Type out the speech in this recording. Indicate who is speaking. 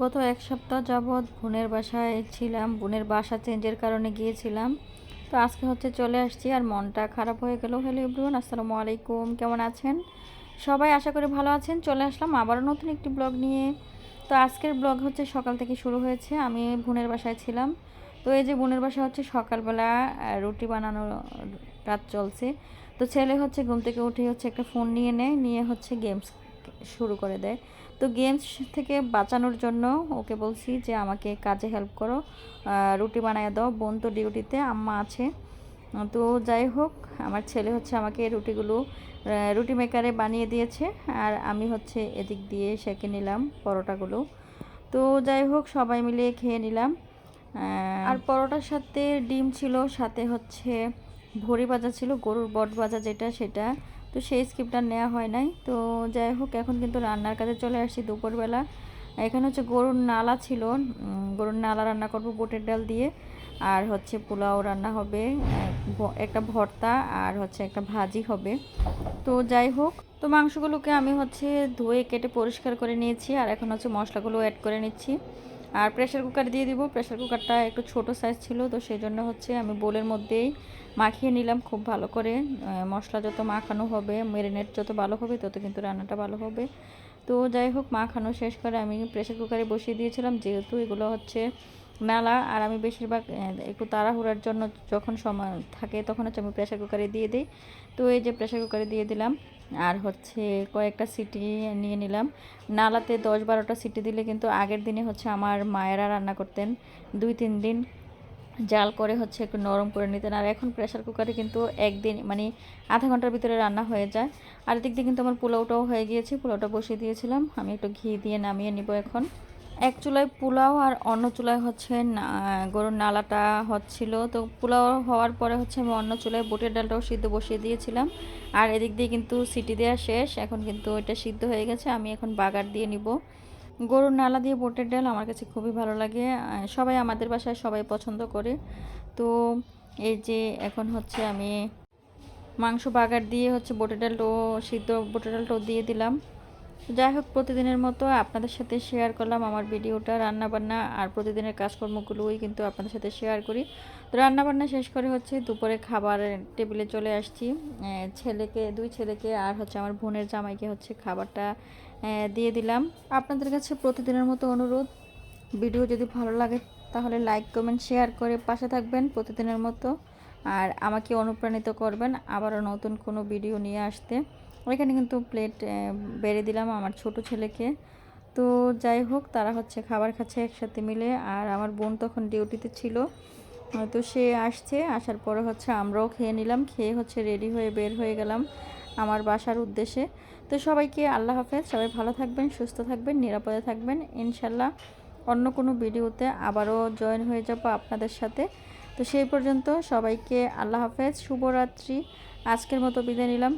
Speaker 1: গত এক সপ্তাহ যাবৎ বোনের বাসায় ছিলাম, বোনের বাসা চেঞ্জের কারণে গিয়েছিলাম। তো আজকে হচ্ছে চলে আসছি আর মনটা খারাপ হয়ে গেল। হ্যালো এভরিওয়ান, আসসালামু আলাইকুম, কেমন আছেন? সবাই আশা করি ভালো আছেন। চলে আসলাম আবারও নতুন একটি ব্লগ নিয়ে। তো আজকের ব্লগ হচ্ছে সকাল থেকে শুরু হয়েছে। আমি বোনের বাসায় ছিলাম। তো এই যে বোনের বাসা হচ্ছে সকালবেলা রুটি বানানোর কাজ চলছে। তো ছেলে হচ্ছে ঘুম থেকে উঠে হচ্ছে একটা ফোন নিয়ে নেয়, নিয়ে হচ্ছে গেমস শুরু করে দেয়। তো গেমস থেকে বাঁচানোর জন্য ওকে বলছি যে, আমাকে কাজে হেল্প করো। রুটি বানিয়ে দাও। বোন তো ডিউটিতে আম্মা আছে। তো যাই হোক, আমার ছেলে হচ্ছে আমাকে রুটিগুলো রুটি মেকারে বানিয়ে দিয়েছে। আর আমি হচ্ছে এদিক দিয়ে সেঁকে নিলাম পরোটাগুলো। তো যাই হোক, সবাই মিলে খেয়ে নিলাম। আর পরোটার সাথে ডিম ছিল, সাথে হচ্ছে ভরি ভাজা ছিল, গরুর বট ভাজা যেটা, সেটা তো সেই স্কিপটা নেওয়া হয় নাই। তো যাই হোক, এখন কিন্তু রান্নার কাজে চলে আসছি দুপুরবেলা। এখানে হচ্ছে গরুর নালা ছিল। গরুর নালা রান্না করব বুটের ডাল দিয়ে। আর হচ্ছে পোলাও রান্না হবে একটা ভর্তা আর হচ্ছে একটা ভাজি হবে। তো যাই হোক, তো মাংসগুলোকে আমি হচ্ছে ধুয়ে কেটে পরিষ্কার করে নিয়েছি। আর এখন হচ্ছে মশলাগুলো অ্যাড করে নিচ্ছি। আর প্রেশার কুকার দিয়ে দিব। প্রেশার কুকারটা একটু ছোট সাইজ ছিল, তো সেই জন্য হচ্ছে আমি বোলের মধ্যেই মাখিয়ে নিলাম খুব ভালো করে। মশলা যত মাখানো হবে মেরিনেট যত ভালো হবে, তত কিন্তু রান্নাটা ভালো হবে। তো যাই হোক, মাখানো শেষ করে আমি প্রেশার কুকারে বসিয়ে দিয়েছিলাম, যেহেতু এগুলো হচ্ছে নালা আর আমি বেশিরভাগ একটু তাড়াহুড়ার জন্য যখন সময় থাকে তখন হচ্ছে আমি প্রেশার কুকারে দিয়ে দিই। তো এই যে প্রেশার কুকারে দিয়ে দিলাম, আর হচ্ছে কয়েকটা সিটি নিয়ে নিলাম। নালাতে দশ বারোটা সিটি দিলে কিন্তু আগের দিনে হচ্ছে আমার মায়েরা রান্না করতেন। দুই, তিন দিন জাল করে হচ্ছে একটু নরম করে নিতেন। আর এখন প্রেশার কুকারে কিন্তু একদিন মানে আধা ঘণ্টার ভিতরে রান্না হয়ে যায়। আর এদিক দিয়ে কিন্তু আমার পোলাওটাও হয়ে গিয়েছে, পোলাওটা বসিয়ে দিয়েছিলাম। আমি একটু ঘি দিয়ে নামিয়ে নিব এখন। এক চুলায় পোলাও আর অন্য চুলায় হচ্ছে গরুর নালাটা হচ্ছিল। তো পোলাও হওয়ার পরে হচ্ছে আমি অন্য চুলায় বুটের ডালটাও সিদ্ধ বসিয়ে দিয়েছিলাম। আর এদিক দিয়ে কিন্তু সিটি দেওয়া শেষ, এখন কিন্তু এটা সিদ্ধ হয়ে গেছে, আমি এখন বাগার দিয়ে নিব। গরুর নালা দিয়ে বুটের ডাল আমার কাছে খুবই ভালো লাগে সবাই আমাদের বাসায় সবাই পছন্দ করে। তো এই যে এখন হচ্ছে আমি মাংস বাগার দিয়ে হচ্ছে বুটের ডালটাও সিদ্ধ, বুটের ডালটাও দিয়ে দিলাম। যাই হোক প্রতিদিনের মতো আপনাদের সাথে শেয়ার করলাম আমার ভিডিওটা, রান্নাবান্না আর প্রতিদিনের কাজকর্মগুলোই কিন্তু আপনাদের সাথে শেয়ার করি। তো রান্নাবান্না শেষ করে হচ্ছে দুপুরে খাবার টেবিলে চলে আসছি। ছেলেকে, দুই ছেলেকে আর হচ্ছে আমার বোনের জামাইকে হচ্ছে খাবারটা দিয়ে দিলাম। আপনাদের কাছে প্রতিদিনের মতো অনুরোধ, ভিডিও যদি ভালো লাগে তাহলে লাইক কমেন্ট শেয়ার করে পাশে থাকবেন প্রতিদিনের মতো। আর আমাকে অনুপ্রাণিত করবেন আবারও নতুন কোনো ভিডিও নিয়ে আসতে। ওইখানে কিন্তু প্লেট বেড়ে দিলাম আমার ছোট ছেলেকে। তো যাই হোক, তারা হচ্ছে খাবার খাচ্ছে একসাথে মিলে আর আমার বোন তখন ডিউটিতে ছিল। তো সে আসছে, আসার পরে হচ্ছে আমরাও খেয়ে নিলাম, খেয়ে হচ্ছে রেডি হয়ে বের হয়ে গেলাম আমার বাসার উদ্দেশ্যে। তো সবাইকে আল্লাহ হাফেজ, সবাই ভালো থাকবেন, সুস্থ থাকবেন, নিরাপদে থাকবেন। ইনশাল্লাহ অন্য কোনো ভিডিওতে আবারও জয়েন হয়ে যাব আপনাদের সাথে। তো সেই পর্যন্ত সবাইকে আল্লাহ হাফেজ শুভরাত্রি। আজকের মতো বিদায় নিলাম।